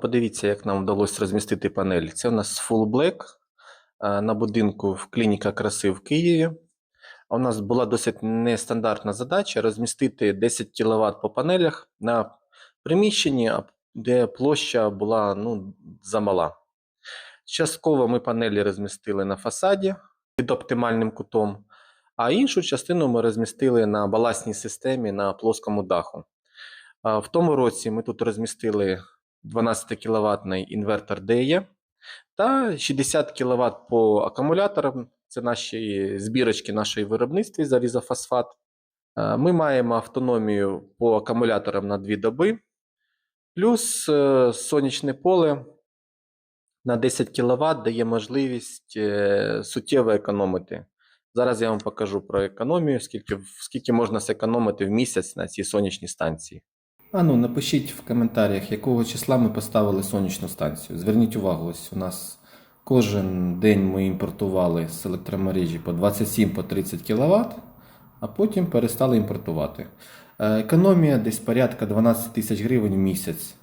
Подивіться, як нам вдалося розмістити панель. Це у нас Full Black на будинку в клініка краси в Києві. У нас була досить нестандартна задача розмістити 10 кВт по панелях на приміщенні, де площа була ну, замала. Частково ми панелі розмістили на фасаді під оптимальним кутом, а іншу частину ми розмістили на баласній системі на плоскому даху. В тому році ми тут розмістили 12 кВт інвертор DE та 60 кВт по акумуляторам. Це наші збірочки нашої виробництві залізофосфат. Е, Ми маємо автономію по акумуляторам на 2 доби, плюс е, сонячне поле на 10 кВт дає можливість е, суттєво економити. Зараз я вам покажу про економію, скільки, скільки можна зекономити в місяць на цій сонячній станції. А ну, напишіть в коментарях, якого числа ми поставили сонячну станцію. Зверніть увагу, ось у нас кожен день ми імпортували з електромережі по 27 по 30 кВт, а потім перестали імпортувати. Е, Економія десь порядка 12 тисяч гривень в місяць.